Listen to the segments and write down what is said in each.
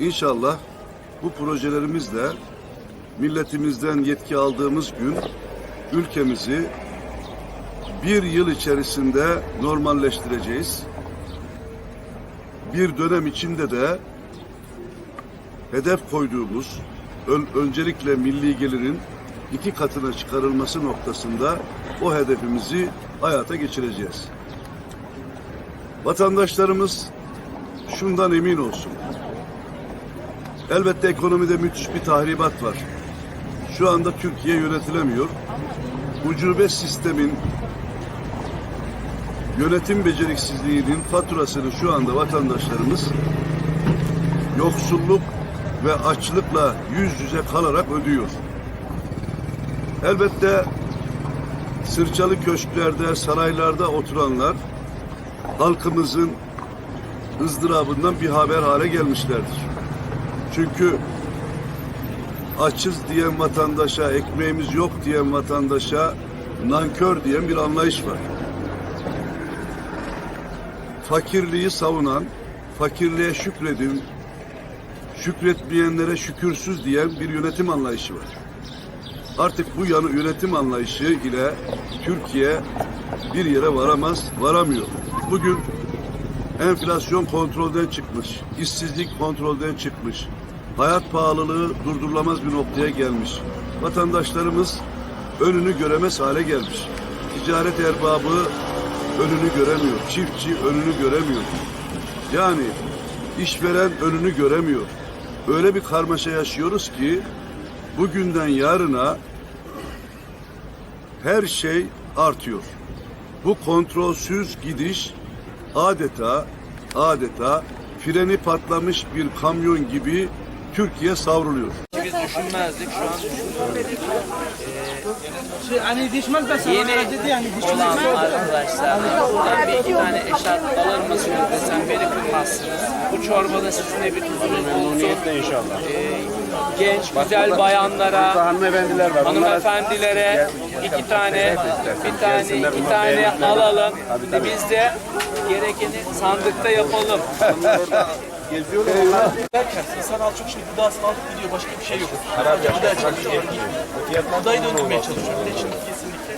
İnşallah bu projelerimizle milletimizden yetki aldığımız gün ülkemizi bir yıl içerisinde normalleştireceğiz. Bir dönem içinde de hedef koyduğumuz ön- öncelikle milli gelirin iki katına çıkarılması noktasında o hedefimizi hayata geçireceğiz. Vatandaşlarımız şundan emin olsun. Elbette ekonomide müthiş bir tahribat var. Şu anda Türkiye yönetilemiyor. Ucube sistemin yönetim beceriksizliğinin faturasını şu anda vatandaşlarımız yoksulluk ve açlıkla yüz yüze kalarak ödüyor. Elbette sırçalı köşklerde, saraylarda oturanlar halkımızın ızdırabından bir haber hale gelmişlerdir. Çünkü açız diyen vatandaşa, ekmeğimiz yok diyen vatandaşa nankör diyen bir anlayış var. Fakirliği savunan, fakirliğe şükredin, şükretmeyenlere şükürsüz diyen bir yönetim anlayışı var. Artık bu yanı yönetim anlayışı ile Türkiye bir yere varamaz, varamıyor. Bugün enflasyon kontrolden çıkmış, işsizlik kontrolden çıkmış, hayat pahalılığı durdurulamaz bir noktaya gelmiş. Vatandaşlarımız önünü göremez hale gelmiş. Ticaret erbabı önünü göremiyor, çiftçi önünü göremiyor. Yani işveren önünü göremiyor. Öyle bir karmaşa yaşıyoruz ki bugünden yarına her şey artıyor. Bu kontrolsüz gidiş adeta adeta freni patlamış bir kamyon gibi Türkiye savruluyor. Biz düşünmezdik şu an düşünmedik. Yani ee, düşmez de sana dedi yani düşmez. arkadaşlar hani buradan bir iki tane eşat alır mısınız desem beni kırmazsınız. Bu çorbada sizinle bir tuzunuz olsun. Memnuniyetle inşallah. Ee, genç, güzel bayanlara, hanımefendiler var. hanımefendilere iki tane, bir tane, iki tane alalım. Biz de gerekeni sandıkta yapalım. derken insan al çok şey gıdasını alıp gidiyor başka bir şey yok. Sadece gıdaya çalışıyor. Gıdayı döndürmeye çalışıyor. Bir de şimdi kesinlikle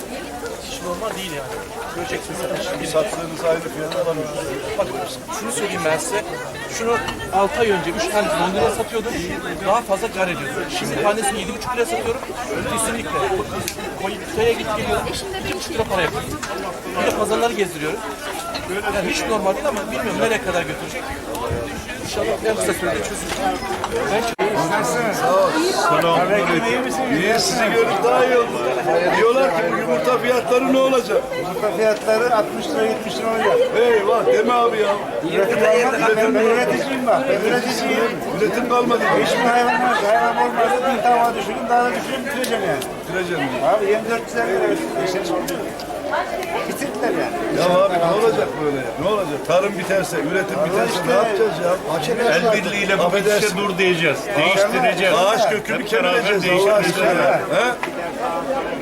hiç normal değil yani. Göreceksiniz zaten şimdi. Sattığınız aynı fiyatı alamıyorsunuz. Bak şunu söyleyeyim ben size. Şunu 6 ay önce 3 tane 10 liraya satıyordum. Daha fazla kar ediyordum. Şimdi tanesini 7,5 liraya satıyorum. Kesinlikle. Koy, köye git geliyorum. 2,5 lira para yapıyorum. Bir de pazarları gezdiriyorum. Yani hiç normal değil ama bilmiyorum nereye kadar götürecek. İnşallah en kısa sürede çözülecek. Ben Niye sizi görüp daha iyi oldu? Diyorlar ki bu yumurta fiyatları ne olacak? Yumurta fiyatları 60 lira 70 lira olacak. Eyvah deme abi ya. Üretim kalmadı. Ben, ben üreticiyim bak. Ben üreticiyim. Üretim kalmadı. Hiçbir hayvan var. Hayvan olmazsa bir tava düşürün, daha da düşürün bitireceğim yani. Bitireceğim. Abi 24 lira veriyoruz. Bitirdiler yani. Ya abi ne olacak böyle ya? Ne olacak? Tarım biterse, üretim biterse ne yapacağız ya? El birliğiyle bu gidişe dur diyeceğiz. Değiştireceğiz. Ağaç kökünü kemireceğiz Allah aşkına. He?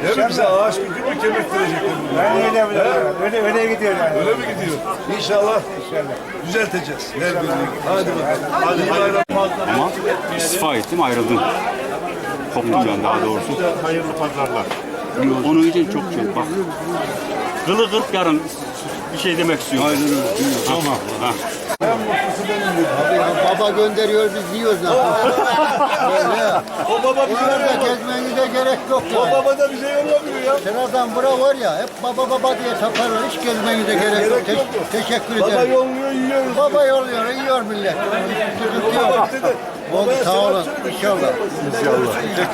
Değil mi bize ağaç kökünü kemirttirecekler bunu? Ben öyle yapıyorum. Öyle, öyle gidiyor yani. Öyle mi gidiyor? İnşallah. Düzelteceğiz. El birliği. Hadi bakalım. Hadi bayram. Ama istifa ettim ayrıldım. Koptum ben daha doğrusu. Hayırlı pazarlar. Onun için çok çok bak. Kılı kırk yarın bir şey demek istiyorum. Aynen öyle. Tamam. Ha. Baba gönderiyor biz yiyoruz ne yapalım? O baba bize Orada yollamıyor. gezmenize gerek yok O baba da bize yollamıyor ya. Sıradan bura var ya hep baba baba diye taparlar hiç gezmenize gerek yok. Gerek yok. Te- teşekkür Baba ederim. yolluyor, yiyoruz. Baba yolluyor, yiyor millet. Sıkıntı yok. Baba bize de. Oldu babaya sağ selam olun söyle, inşallah. İnşallah.